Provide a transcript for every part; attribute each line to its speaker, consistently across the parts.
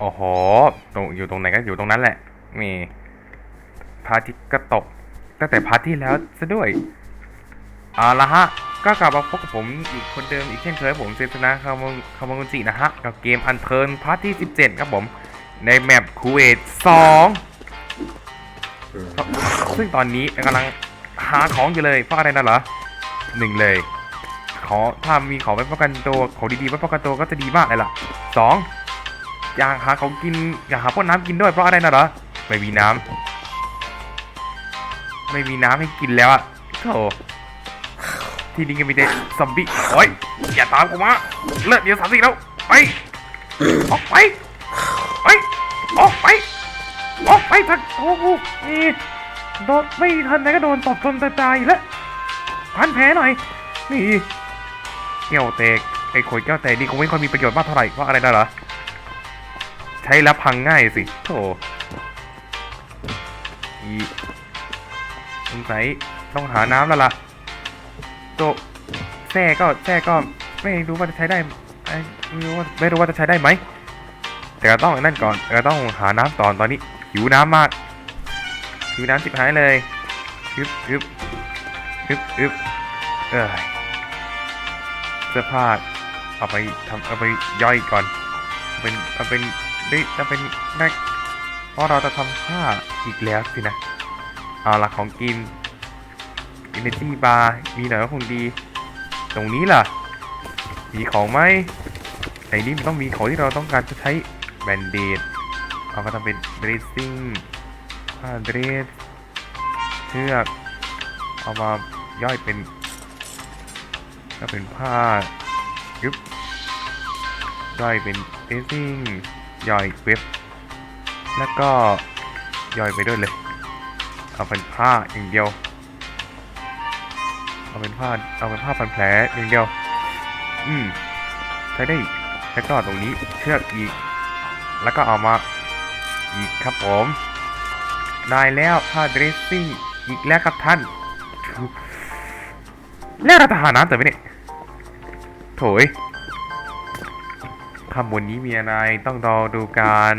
Speaker 1: โอ้โหตรงอยู่ตรงไหนก็อยู่ตรงนั้นแหละนี่พระอาทิตย์ก็ตก ตั้งแต่พาร์ทที่แล้วซะด้วยเอาละฮะ ก็กลับมาพบกับผมอีกคนเดิมอีกเช่นเคยผมเซนนะคามงคามงกุจินะฮะ กับเกมอันเทิร์นพาร์ทที่ 17 ครับผม ในแมปคูเวต2ซึ่งตอนนี้กำลังหาของอยู่เลยเพราะอะไรนั่นเหรอหนึ่งเลย ขอถ้ามีของไว้ป้องกันตัวของดีๆไว้ป้องกันตัวก็จะดีมากเลยล่ะสอง อยากหาเของกินอยากหาพวกน้ำกินด้วยเพราะอะไรนะเหรอไม่มีน้ำไม่มีน้ำให้กินแล้วอะโธ่ที่นี่ก็มีแต่ซอมบี้โอ้ยอย่าตามกูมาเลิกเดี๋ยวสามสี่แล้วไปออกไปไปออกไปออกไปทักโอ้โหนี่โดนไม่ทันไหนก็โดนตบจนตายแล้วพันแผลหน่อยนี่แก้วแตกไอ้ขวดแก้วแตกนี่คงไม่ค่อยมีประโยชน์มากเท่าไหร่เพราะอะไรนะเหรอ ช้แล้วพังง่ายสิโธอีสงสัยต้องหาน้ำแล้วล่ะโตแท่ก็แท่ก็ไม่รู้ว่าจะใช้ได้ไม่รู้ว่าไม่รู้ว่าจะใช้ได้ไหม แต่ก็ต้องนั่นก่อนแต่ก็ต้องหาน้ำตอนตอนนี้หิวน้ำมากหิวน้ำจิบหายเลยอึบอึบอึบอึบเอ้ยเสื้อผ้าเอาไปทำเอาไปย่อยก่อน เป็นเอาเป็น ได้จะเป็นได้เพราะเราจะทำผ้าอีกแล้วสินะ เอาละของกิน Energy Bar มีหน่อยก็คงดี ตรงนี้ล่ะ มีของไหมในนี้มันต้องมีของที่เราต้องการจะใช้แบนเดดเอามาทำเป็นเดรสซิ่งผ้าเดรสเชือกเอามาย่อยเป็นก็เป็นผ้ายุบย่อยเป็นเอซิ่ง ย่อยเว็บ แล้วก็ย่อยไปด้วยเลย เอาเป็นผ้าอย่างเดียว เอาเป็นผ้า เอาเป็นผ้าพันแผลอย่างเดียว อืมใช้ได้ แล้วก็ตรงนี้เชือกอีก แล้วก็เอามาอีกครับผม ได้แล้วผ้าเดรสซิ่งอีกแล้วครับท่าน แล้วเราจะหาน้ำแต่ไม่เนี่ยโถย ข้างบนนี้มีอะไรต้องรอดูกัน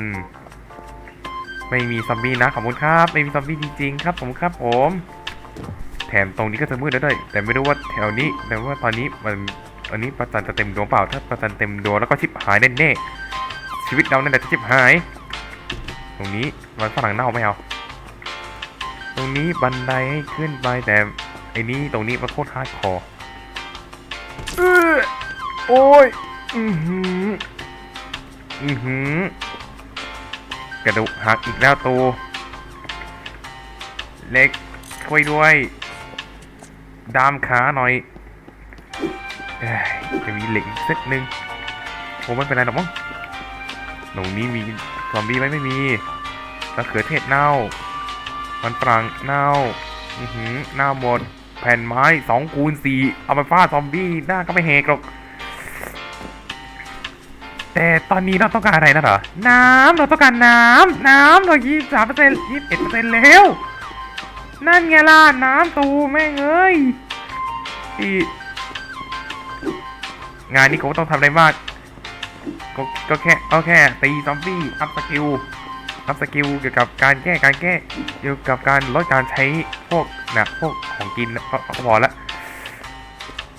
Speaker 1: ไม่มีซอมบี้นะขอบคุณครับ ไม่มีซอมบี้จริงๆครับผมครับผม แถมตรงนี้ก็จะมืดแล้วด้วย แต่ไม่รู้ว่าแถวนี้ แต่ว่าตอนนี้มันอันนี้ประจันจะเต็มดวงเปล่า ถ้าประจันเต็มดวงแล้วก็ชิบหายแน่ๆชีวิตเราเนี่ยแหละจะชิบหาย ตรงนี้มันฝรั่งเน่าไม่เอาตรงนี้บันไดให้ขึ้นไปแต่ไอ้นี่ตรงนี้มันโคตรฮาร์ดคอร์โอ้ย อือหือ อือหือกระดูกหักอีกแล้วตูเล็กช่วยด้วย ดามขาหน่อยจะมีเหล็กอีกเซตหนึ่งโอ้ไม่เป็นไรหรอกมั้งตรงนี้มีซอมบี้ไหมไม่มีมะเขือเทศเน่า มันฝรั่งเน่า อือหือหน้าหมด แผ่นไม้สองคูณสี่เอาไปฟาดซอมบี้หน้าก็ไม่เฮกหรอก แต่ตอนนี้เราต้องการอะไรนะเหรอ น้ำเราต้องการน้ำน้ำเรายี่สามเปอร์เซ็นต์ยี่สิบเอ็ดเปอร์เซ็นต์แล้ว นั่นไงล่ะ น้ำตูแม่งเอ้ยอีงานนี้ผมต้องทำอะไรมาก ก็ก็แค่ก็แค่ตีซอมบี้อัพสกิลอัพสกิลเกี่ยวกับการแก้การแก้เกี่ยวกับการลดการใช้พวกนะพวกของกินก็พอละ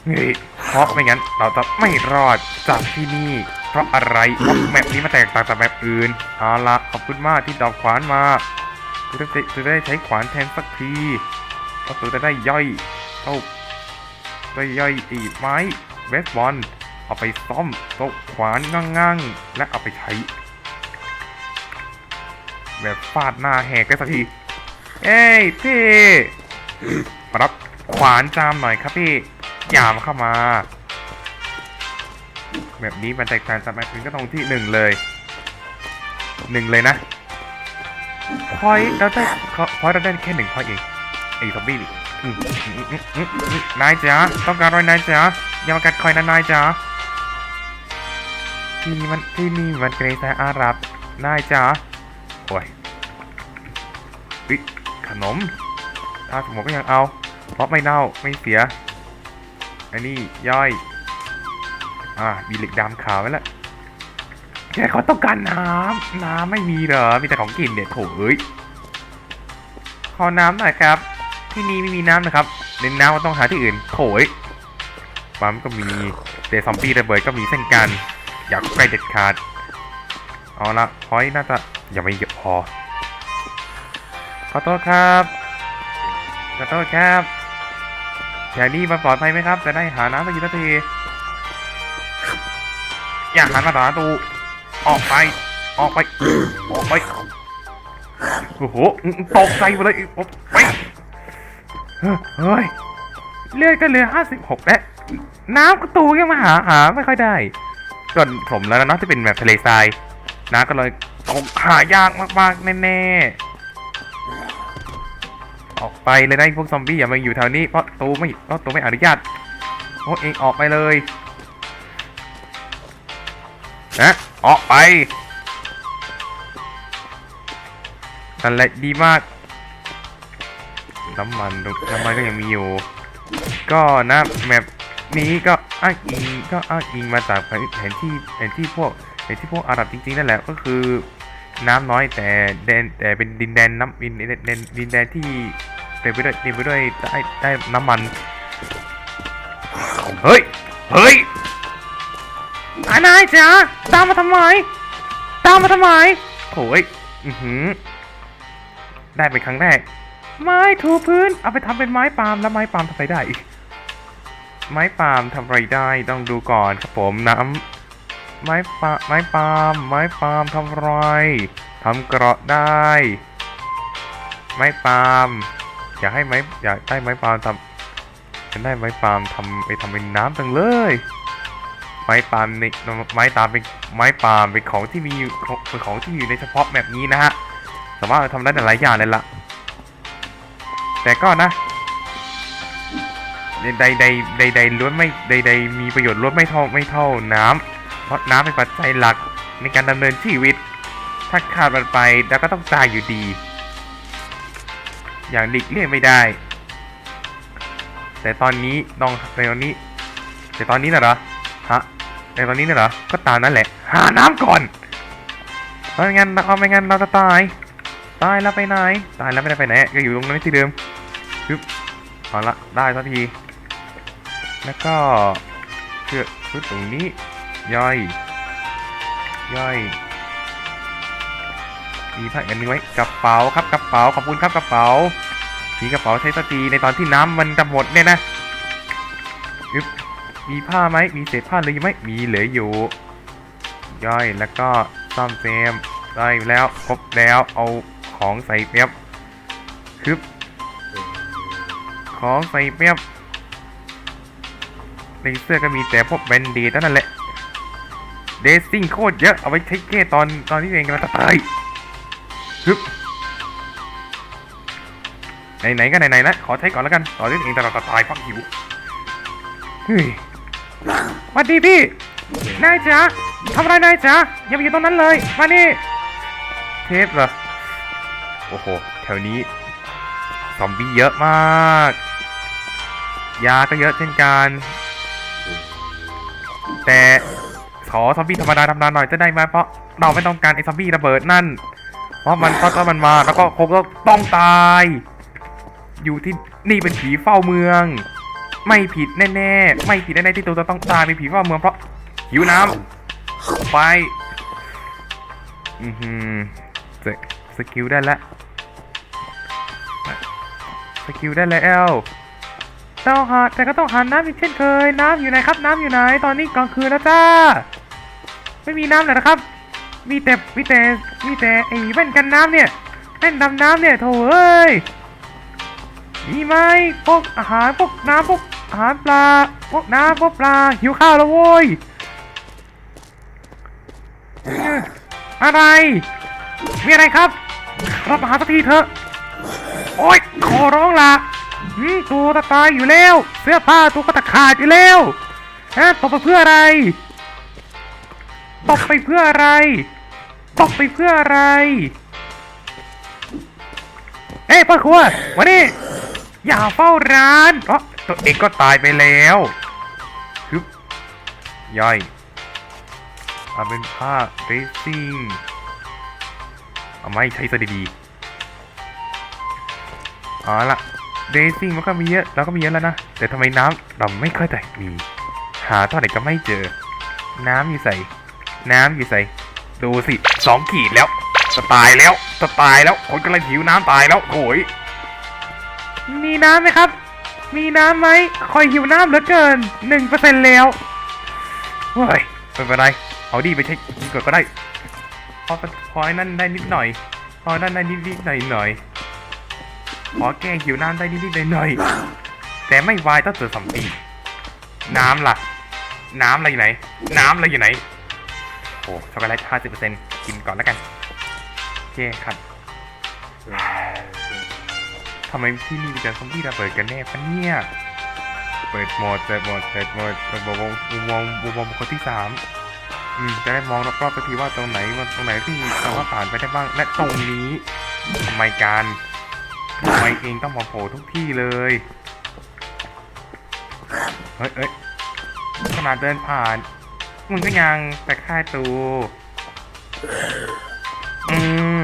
Speaker 1: เฮ้ยเพราะไม่งั้นเราจะไม่รอดจากที่นี่ เพราะอะไรเพราะแมปนี้มันแตกต่างจากแมปอื่นเอาละขอบคุณมากที่ดอกขวานมาจะได้จะได้ใช้ขวานแทนสักทีเพราะจะได้ย่อยเอาได้ย่อยอีไม้เวสบอลเอาไปซ่อมโต๊ะขวานง่างๆ และเอาไปใช้ แบบฟาดหน้าแหกได้สักที เอ้ยพี่รับขวานจามหน่อยครับพี่ยามเข้ามา แบบนี้มันแตกต่างจากแบบอื่นก็ตรงที่หนึ่งเลยหนึ่งเลยนะพอยเราได้พอยเราได้แค่หนึ่งพอยเองไอ้ซอมบี้นายจ๋าต้องการอะไรนายจ๋าอย่ามากัดคอยนะนายจ๋าที่นี่มันที่นี่มันเกรซาอาหรับนายจ๋าโอ้ยวิขนมถ้าสมมติก็ยังเอาเพราะไม่เน่าไม่เสียอันนี้ย่อย อ่ามีเหล็กดำขาวไว้แล้วแค่เขาต้องการน้ำน้ำไม่มีเหรอ มีแต่ของกินเนี่ยโถเอ้ยขอน้ำหน่อยครับ ที่นี่ไม่มีน้ำนะครับเน้นน้ำก็ต้องหาที่อื่นโถยปั๊มก็มีแต่ซอมบี้ระเบิดก็มีเช่นกัน อยากใกล้เด็ดขาด เอาละพอยน่าจะยังไม่เยอะพอ ขอโทษครับ ขอโทษครับแถวนี้มันปลอดภัยไหมครับ จะได้หาน้ำสักกี่นาที อย่าหันมาต่อตูออกไป ออกไป ออกไป โอ้โห ตกใจหมดเลยออกไป เฮ้ย เลือดก็เหลือห้าสิบหกแล้ว น้ำก็ตูยังมาหาหาไม่ค่อยได้ก็สมแล้วนะที่เป็นแบบทะเลทราย น้ำก็เลยตกหายากมากๆแน่ๆ ออกไปเลยนะไอ้พวกซอมบี้อย่ามาอยู่แถวนี้เพราะตูไม่เพราะตูไม่อนุญาตโอ้เองออกไปเลย นะออกไปนั่นแหละดีมาก น้ำมันน้ำมันก็ยังมีอยู่ ก็นะแมปนี้ก็อ้างอิงก็อ้างอิงมาจากแผนที่แผนที่พวกแผนที่พวกอาหรับจริงๆนั่นแหละก็คือน้ำน้อยแต่แดนแต่เป็นดินแดนน้ำดินแดนดินแดนที่เต็มไปด้วยเต็มไปด้วยได้ได้น้ำมัน เฮ้ย เฮ้ย อานายจ๋าตามมาทำไม ตามมาทำไมโอ้ยอือหือได้เป็นครั้งแรก ไม้ถูพื้น เอาไปทำเป็นไม้ปาล์มแล้วไม้ปาล์มทำอะไรได้อีกไม้ปาล์มทำอะไรได้ต้องดูก่อนครับผมน้ำไม้ปาไม้ปาล์มไม้ปาล์มทำอะไรทำเกราะได้ ไม้ปาล์มอยากให้ไม้อยากได้ไม้ปาล์มทำฉันได้ไม้ปาล์มทำไปทำเป็นน้ำจังเลย ไม้ปาล์มในไม้ตามเป็นไม้ปาล์มเป็นของที่มีอยู่เป็นของที่อยู่ในเฉพาะแบบนี้นะฮะสามารถทำได้หลายอย่างเลยล่ะ แต่ก็นะใดใดใดใดล้วนไม่ใดใดมีประโยชน์ล้วนไม่เท่าไม่เท่าน้ำเพราะน้ำเป็นปัจจัยหลักในการดำเนินชีวิต ถ้าขาดมันไปแล้วก็ต้องตายอยู่ดี อย่างหลีกเลี่ยงไม่ได้ แต่ตอนนี้น้องในตอนนี้ แต่ตอนนี้นะเหรอ ฮะในตอนนี้น่ะเหรอ ก็ตามนั่นแหละ หาน้ำก่อนไม่งั้นเอาไม่งั้นเราจะตาย ตายแล้วไปไหน ตายแล้วไม่ได้ไปไหนก็อยู่ตรงนั้นที่เดิมปึ๊บเอาละได้สักที แล้วก็เชือกชุดตรงนี้ ย่อย ย่อย มีผ้าอันนึงไว้กระเป๋าครับกระเป๋าขอบคุณครับกระเป๋ามีกระเป๋าใช้สักทีในตอนที่น้ำมันจะหมดเนี่ยนะอึ๊บ มีผ้าไหมมีเศษผ้าเหลยไหมมีเหลืออยู่ ย่อยแล้วก็ซ่อมแซมได้แล้วครบแล้วเอาของใส่เปียบคึบของใส่เปียบในเสื้อก็มีแต่พวกแบนดีเท่านั้นแหละเดซิ่งโคตรเยอะเอาไว้ใช้แก้ตอนตอนที่เองกำลังจะตายฮึบไหนๆก็ไหนๆนะขอใช้ก่อนแล้วกันตอนที่เองกำลังจะตายฟักหิวเฮ้ย สวัสดีพี่ นายจ๋าทำอะไรนายจ๋าอย่าไปอยู่ตรงนั้นเลย มานี่ เทปเหรอ โอ้โห แถวนี้ ซอมบี้เยอะมาก ยาก็เยอะเช่นกัน แต่ขอซอมบี้ธรรมดาธรรมดาหน่อยจะได้ไหมเพราะเราไม่ต้องการไอ้ซอมบี้ระเบิดนั่น เพราะมันเพราะถ้ามันมาแล้วก็คงก็ต้องตาย อยู่ที่นี่เป็นผีเฝ้าเมือง ไม่ผิดแน่ๆ ไม่ผิดแน่ๆที่ตัวจะต้องตายเป็นผีเฝ้าเมืองเพราะหิวน้ำไป อือหือสสกิลได้แล้วสกิลได้แล้วต้องหาแต่ก็ต้องหาน้ำอีกเช่นเคย น้ำอยู่ไหนครับ น้ำอยู่ไหน ตอนนี้กลางคืนแล้วจ้า ไม่มีน้ำเลยนะครับ มีแต่ มีแต่ มีแต่ไอ้แว่นกันน้ำเนี่ยแว่นดำน้ำเนี่ยโถเอ้ยมีไหมพวกอาหารพวกน้ำพวก อาหารปลาพวกน้ำพวกปลา หิวข้าวแล้วโว้ย อะไร มีอะไรครับรับอาหารสักทีเถอะ โอ๊ย ขอร้องละหืมตัวตะตายอยู่แล้ว เสื้อผ้าตัวก็ตะขาดอยู่แล้วฮะตบไปเพื่ออะไร ตบไปเพื่ออะไร ตบไปเพื่ออะไร เอ้ยพ่อครัวมานี่อย่าเฝ้าร้านเพราะ ตัวเองก็ตายไปแล้วฮึบย่อยเอาเป็นผ้าเรซิ่งเอาไม่ใช้ซะดีๆเอาละเรซิ่งมันก็มีเยอะเราก็มีเยอะแล้วนะ แต่ทำไมน้ำเราไม่ค่อยแต่มี หาเท่าไหร่ก็ไม่เจอ น้ำอยู่ใส่ น้ำอยู่ใส่ ดูสิสองขีดแล้วจะตายแล้วจะตายแล้ว คนกำลังหิวน้ำตายแล้วโอยมีน้ำไหมครับ มีน้ำไหมคอยหิวน้ำเหลือเกินหนึ่งเปอร์เซ็นแล้วเฮ้ยเป็นไร เอาดีไปใช้กินก่อนก็ได้พอพอไอ้นั่นได้นิดหน่อย พอนั่นได้นิดนิดหน่อยหน่อยขอแก้หิวน้ำได้นิดนิดหน่อยหน่อยแต่ไม่วายต้องเจอสัมปีน้ำล่ะ น้ำอะไรอยู่ไหน น้ำอะไรอยู่ไหนโอ้ช็อกโกแลตห้าสิบเปอร์เซ็นต์กินก่อนแล้วกันโอเคครับ ทำไมที่นี่มีแต่ซอมบี้ระเบิดกันแน่ปะเนี่ย เปิดโหมดเปิดโหมดเปิดโหมดเปิดวงวงวงวงวงคนที่สามอืมจะได้มองรอบๆสักทีว่าตรงไหนมันตรงไหนที่สามารถผ่านไปได้บ้าง และตรงนี้ทำไมการทำไมเองต้องมาโผล่ทุกที่เลย เฮ้ยเอ้ยขนาดเดินผ่าน มึงก็ยังแต่ค่ายตูอืม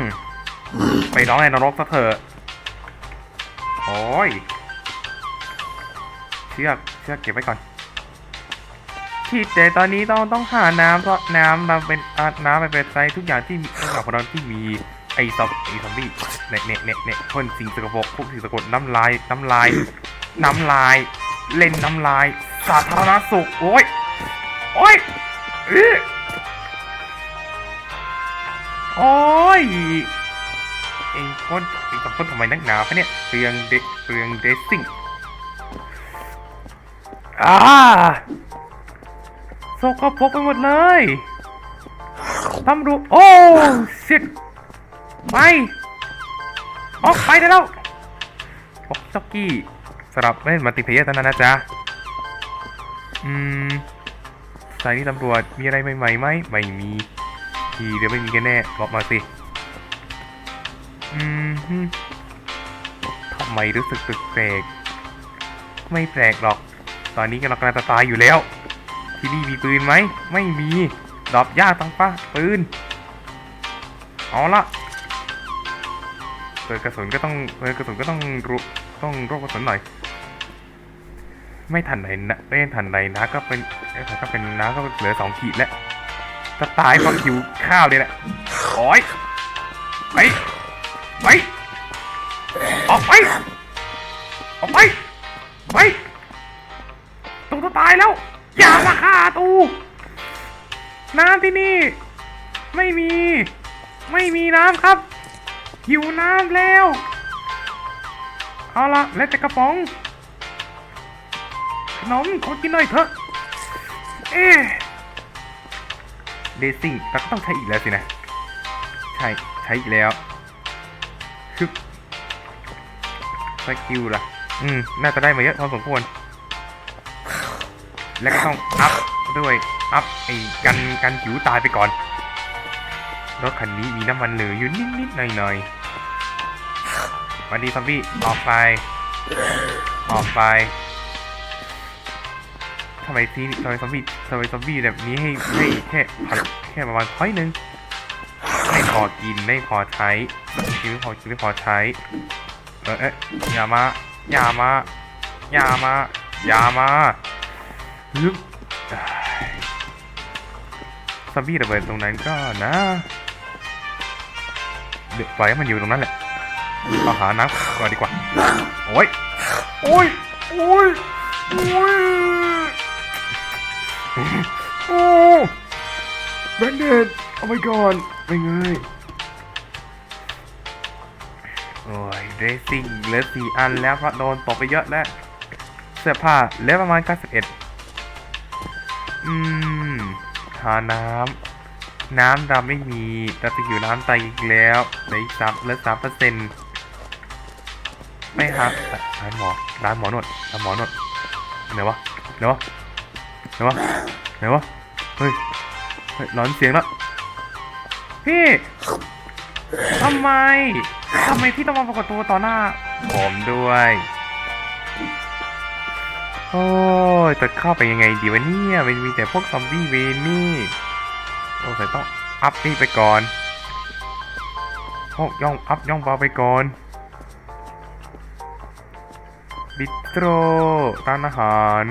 Speaker 1: ไปร้องในนรกซะเถอะ โอ้ย เชือก เชือกเก็บไว้ก่อน ที่แต่ตอนนี้ต้องต้องหาน้ำเพราะน้ำเราเป็นน้ำไปเป็นไซทุกอย่างที่มีทุกอย่างของเราที่มีไอซอมไอซอมบี้เนะเนะเนะเนะพ่นสิ่งสกปรกพวกสิ่งสกปรกน้ำลายน้ำลาย น้ำลาย เล่นน้ำลาย สาธารณสุขโอ้ยโอ้ยโอ้ย องพ่นเองต้องพ่นทำไมนักหนาปะเนี่ยเปลืองเดเปลืองเดซซิ่งอ่าโซกปรกไปหมดเลยตำรวจโอ้สิทไปออกไปได้แล้วโอ้จ็อกกี้สำหรับเล่นมัลติเพลเยอร์เท่านั้นนะจ๊ะ อืมสายนี้ตำรวจมีอะไรใหม่ๆไหมไม่มี ทีเดี๋ยวไม่มีกันแน่บอกมาสิ อืมทำไมรู้สึกแปลกไม่แปลกหรอก ตอนนี้กำลังจะตายอยู่แล้ว ที่นี่มีปืนไหม ไม่มีดอบยากตังปะปืน เอาละเปิดกระสุนก็ต้องเปิดกระสุนก็ต้องรู้ต้องรบกระสุนหน่อย ไม่ทันไหนนะไม่ทันไหนนะก็เป็นเอ้ยก็เป็นน้าก็เหลือสองขีดแล้วจะตายเพราะหิวข้าวเลยแหละโอ้ยไป ไป ออกไป ออกไป ไปตูจะตายแล้ว อย่ามาฆ่าตู น้ำที่นี่ ไม่มี ไม่มีน้ำครับ หิวน้ำแล้ว เอาละแล้วแต่กระป๋อง ขนมขอกินหน่อยเถอะ เอ๊เดซิ่งแต่ก็ต้องใช้อีกแล้วสินะ ใช่ ใช้อีกแล้ว สกิลล่ะอืม น่าจะได้มาเยอะพอสมควร แล้วก็ต้องอัพด้วย อัพไอ้กันกันหิวตายไปก่อน รถคันนี้มีน้ำมันเหลืออยู่นิดๆหน่อยๆวันดีซอมบี้ออกไป ออกไปทำไมซีทำไมซอมบี้ทำไมซอมบี้แบบนี้ให้ให้แค่พันแค่ประมาณพ้อยหนึ่งไม่พอกินไม่พอใช้กินไม่พอกินไม่พอใช้ ออเอ๊ะอย่ามาอย่ามาอย่ามาอย่ามาฮึบซอมบี้ระเบิดตรงนั้นก็นะเดี๋ยวปล่อยให้มันอยู่ตรงนั้นแหละเอาหาน้ำก่อนดีกว่า โอ้ย โอ้ย โอ้ย โอ้ย โอ้แบนเดดเอาไปก่อนไปเงย เรซิ่งเหลือสี่อันแล้วเพราะโดนตกไปเยอะแล้ว เสื้อผ้าเหลือประมาณ91อืม หาน้ำ น้ำดำไม่มีแต่จะอยู่น้ำตายอีกแล้วเหลืออีกสามเหลือสามเปอร์เซ็นต์ไม่ครับร้านหมอร้านหมอนวดร้านหมอนวดไหนวะไหนวะไหนวะไหนวะเฮ้ยเฮ้ยร้อนเสียงแล้วพี่ทำไม ทำไมพี่ต้องมาปรากฏตัวต่อหน้า ผมด้วย โอ้ยจะเข้าไปยังไงดีวะเนี่ย มันมีแต่พวกซอมบี้เวนนี่สงสัยต้องอัพนี่ไปก่อนโอ้ย่องอัพย่องเบาไปก่อนบิสโตรร้านอาหาร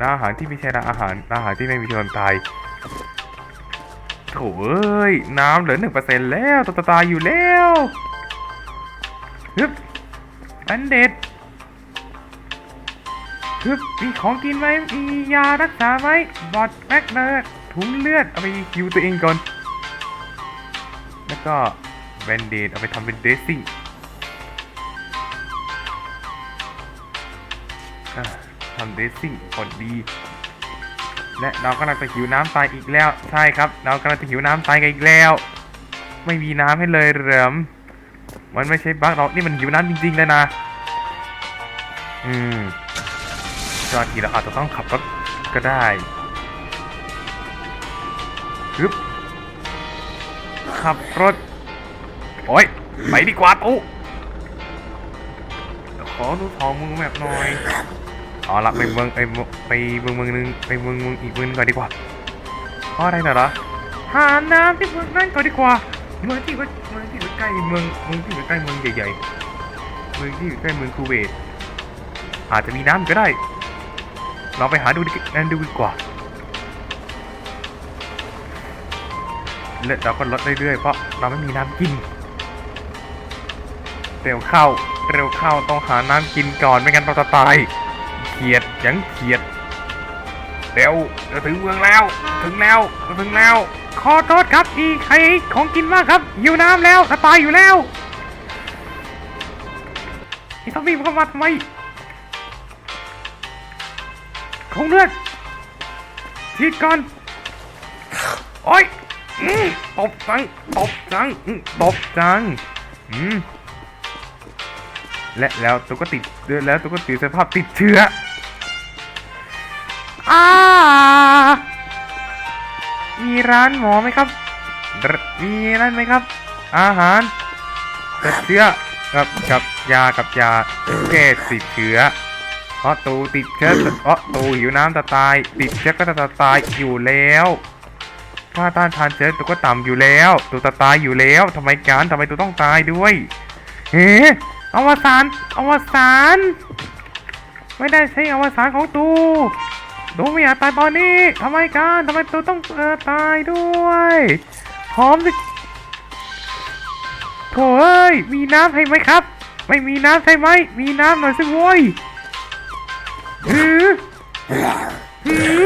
Speaker 1: ร้านอาหารที่ม่ใช่ร้านอาหารร้านอาหารที่ไม่มีคนตาย ถเอ้ย น้ำเหลือหนึ่งเปอร์เซ็นต์แล้วตัวตายอยู่แล้วฮึบอันเด็ดฮึบมีของกินไหมมียารักษาไหมบอดแบ็กเนอร์ถุงเลือด เอาไปคิวตัวเองก่อน แล้วก็แบนเดดเอาไปทำเป็นเดซซิ่งทำเดซซิ่งพอดี และเรากำลังจะหิวน้ำตายอีกแล้ว ใช่ครับ เรากำลังจะหิวน้ำตายกันอีกแล้ว ไม่มีน้ำให้เลยเหริมมันไม่ใช่บั๊กหรอกนี่มันหิวน้ำจริงๆเลยนะ อืมจอทีเราอาจจะต้องขับรถก็ได้ฮึบขับรถ โอ้ย ไปดีกว่าตู้ขอดูทองมึงแบบหน่อย เอาละไปเมืองไปเมืองไปเมืองเมืองนึงไปเมืองเมืองอีกเมืองนึงก่อนดีกว่าเพราะอะไรน่ะหรอหาน้ำที่เมืองนั่นก่อนดีกว่าเมืองที่เมืองที่อยู่ใกล้เมืองเมืองที่อยู่ใกล้เมืองใหญ่ๆเมืองที่อยู่ใกล้เมืองคูเวตอาจจะมีน้ำก็ได้เราไปหาดูดินั่นดูดีกว่าและเราก็ลดเรื่อยๆเพราะเราไม่มีน้ำกินเร็วเข้าเร็วเข้าต้องหาน้ำกินก่อนไม่งั้นเราจะตาย เขียดยังเขียดเร็วจะถึงเมืองแล้ว ถึงแล้วจะถึงแล้ว ขอโทษครับอีใครของกินมากครับหิวน้ำแล้วจะตายอยู่แล้วไอ้ซอมบี้มันเข้ามาทำไมของเลือดฉีดก่อนโอ้ยอืมตบจังตบจังอืมตบจังอืมและแล้วตัวก็ติดแล้วตัวก็ติดสภาพติดเชื้อ อามีร้านหมอไหมครับรมีนั่นไหมครับ อาหารติดเชื้อกับกับยากับยาแก้ติดเชื้อเพราะตูติดเชื้อเพราะตูหิวน้ำจะตาย ติดเชื้อก็จะตายอยู่แล้วค่าต้านทานเชื้อตัวก็ต่ำอยู่แล้วตัวจะตายอยู่แล้วทำไมการทำไมตัวต้องตายด้วยเฮ้อวสานอวสานไม่ได้ใช้อวสานของตู ตูไม่อยากตายตอนนี้ทำไมกันทำไมตูต้องเออตายด้วยพร้อมสิโถเอ้ยมีน้ำให้ไหมครับ ไม่มีน้ำใช่ไหมมีน้ำหน่อยสิโว้ยหือหือ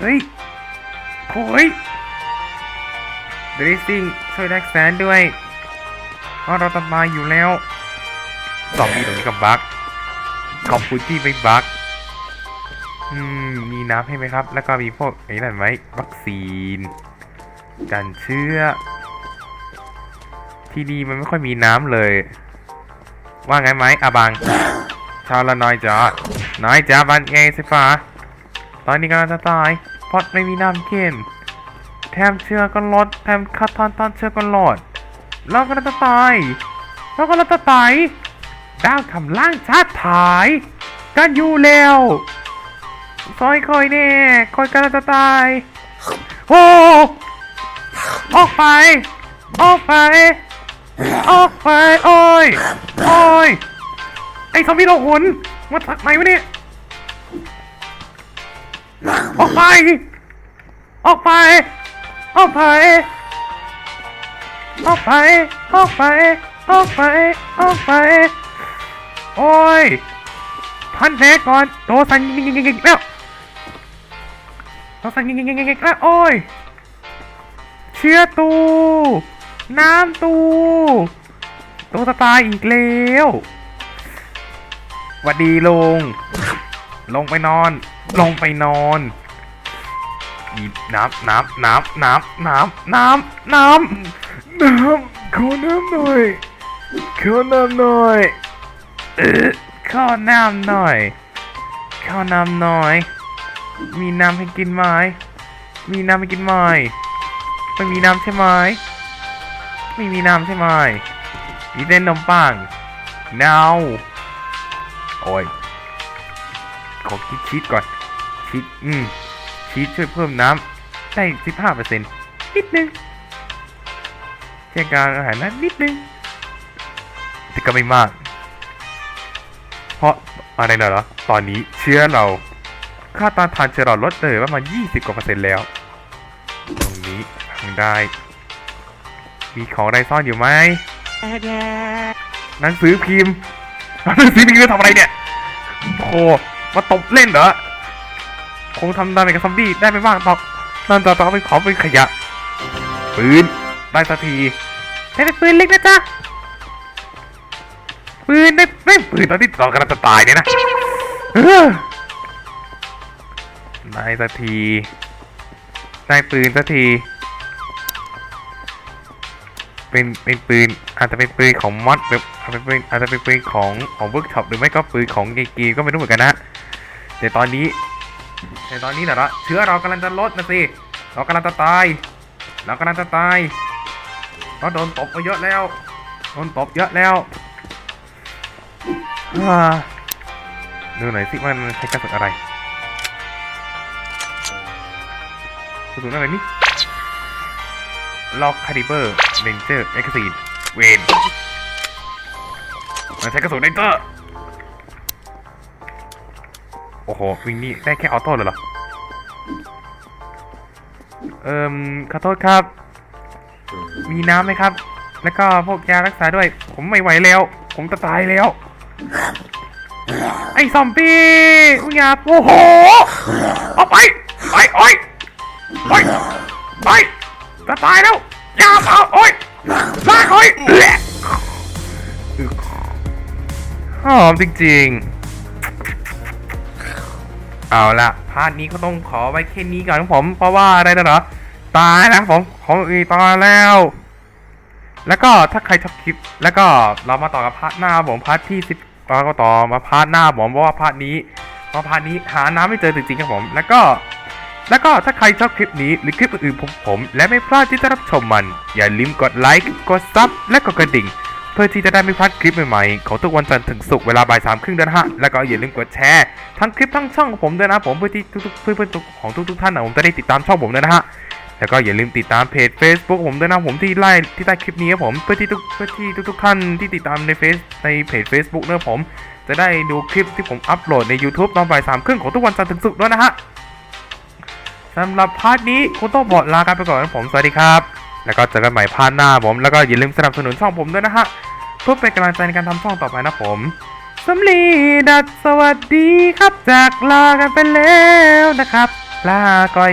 Speaker 1: เฮ้ยโอยดริสซิ่งช่วยแดกแซนด้วยเพราะเราตายอยู่แล้วซอมบี้ตรงนี้ก็บักขอบคุณที่ไม่บักอืมมี น้ำให้ไหมครับ แล้วก็มีพวกไอ้นั่นไหมวัคซีน กันเชื้อ ที่นี่มันไม่ค่อยมีน้ำเลย ว่าไงไหมอาบัง ชาวละน้อยจ้าน้อยจ้าบันไงสิฟ้าตอนนี้กำลังจะตาย เพราะไม่มีน้ำกินแถมเชื้อก็ลดแถมคัดทอนตอนเชื้อก็ลดเราก็จะตายเราก็จะตายดาวคำล่างชาติถาย กันอยู่แล้ว ซอยคอยแน่คอยกันจะตายโอ้ออกไป ออกไป ออกไป โอ้ย โอ้ย ไอ้ซอมบี้โลกหนมาจากไหนวะเนี่ย ออกไป ออกไป ออกไป ออกไป ออกไป ออกไป ออกไป โอ้ยพันแผลก่อนโตสั่นยิงยิงยิงยิงแล้ว โตสั่นยิงยิงยิงยิงแล้วโอ้ย เชื้อตู น้ำตูตูจะตายอีกแล้วหวัดดีลง ลงไปนอน ลงไปนอนมีน้ำน้ำน้ำน้ำน้ำน้ำน้ำน้ำขอน้ำหน่อยขอน้ำหน่อยเออขอน้ำหน่อยขอน้ำหน่อย มีน้ำให้กินไหมมีน้ำให้กินไหมไม่มีน้ำใช่ไหมไม่มีน้ำใช่ไหมมีเส้นนมปัง now โอ้ยขอคิดชีสก่อนชีสอืมชีสช่วยเพิ่มน้ำได้15%นิดนึงแค่การอาหารนั้นนิดนึงแต่ก็ไม่มาก เพราะอะไรนะเหรอตอนนี้เชื้อเรา ค่าต้านทานเชื้อเราลดเลยประมาณ20 กว่าเปอร์เซ็นต์แล้ว ตรงนี้ทางได้ มีของอะไรซ่อนอยู่ไหมหนังสือพิมพ์หนังสือพิมพ์จะทำอะไรเนี่ยโอ้มาตบเล่นเหรอ คงทำได้ในกับซอมบี้ได้ไม่บ้างตอกนั่นจะต้องเป็นของเป็นขยะ ปืน ได้สักทีได้เป็นปืนเล็กนะจ๊ะ ปืนได้ไม่ปืนตอนที่เรากำลังจะตายเนี่ยนะ ได้สักที ได้ปืนสักที เป็นเป็นปืนอาจจะเป็นปืนของมอดแบบอาจจะเป็นปืนอาจจะเป็นปืนของของเวิร์กช็อปหรือไม่ก็ปืนของเกมก็ไม่รู้เหมือนกันนะแต่ตอนนี้แต่ตอนนี้นะละเชื้อเรากำลังจะลดนะสิเรากำลังจะตายเรากำลังจะตายเราโดนตบมาเยอะแล้วโดนตบเยอะแล้วดูหน่อยสิว่ามันใช้กระสุนอะไร กระสุนอะไรนี่ล็อกคาลิเบอร์เรนเจอร์เอ็กซ์ซีเวนมันใช้กระสุนเรนเจอร์โอ้โหวิ่งนี่ได้แค่ออโต้เลยเหรอ เอิ่มขอโทษครับ มีน้ำไหมครับ แล้วก็พวกยารักษาด้วย ผมไม่ไหวแล้ว ผมจะตายแล้ว ไอ้ซอมบี้อุยาโอ้โห เอาไป ไป โอ้ย โอ้ยไปจะตายแล้วอยาเอาโอ้ยลากโอ้ยหอมจริงๆ เอาละพาร์ทนี้ก็ต้องขอไว้แค่นี้ก่อนครับผม เพราะว่าอะไรนะเหรอ ตายแล้วผมของอีตายแล้ว แล้วก็ถ้าใครชอบคลิป แล้วก็เรามาต่อกับพาร์ทหน้าผมพาร์ทที่สิบเราก็ต่อมาพาร์ทหน้าผมเพราะว่าพาร์ทนี้เพราะพาร์ทนี้หาน้ำไม่เจอจริงๆครับผม แล้วก็ แล้วก็ถ้าใครชอบคลิปนี้หรือคลิปอื่นๆของผม และไม่พลาดที่จะรับชมมัน อย่าลืมกดไลค์กดซับและกดกระดิ่ง เพื่อที่จะได้ไม่พลาดคลิปใหม่ๆของทุกวันจันทร์ถึงศุกร์เวลาบ่ายสามครึ่งเดือนฮะแล้วก็อย่าลืมกดแชร์ทั้งคลิปทั้งช่องของผมด้วยนะผมเพื่อที่ทุกๆเพื่อนๆของทุกๆท่านนะผมจะได้ติดตามช่องผมด้วยนะฮะแล้วก็อย่าลืมติดตามเพจ Facebook ผมด้วยนะผมที่ไล่ที่ใต้คลิปนี้ครับผมเพื่อที่ทุกเพื่อที่ทุกๆท่านที่ติดตามในเฟซในเพจ Facebook นะผม จะได้ดูคลิปที่ผมอัปโหลดใน YouTube ตอนบ่ายสามครึ่งของทุกวันจันทร์ถึงศุกร์ด้วยนะฮะ สำหรับพาร์ทนี้คุณต้องบอกลากันไปก่อนนะผม สวัสดีครับ แล้วก็เจอกันใหม่พาร์ทหน้าผม แล้วก็อย่าลืมสนับสนุนช่องผมด้วยนะฮะ เพื่อเป็นกำลังใจในการทำช่องต่อไปนะผมสำลีดัดสวัสดีครับจากลากันไปแล้วนะครับ ลาก่อย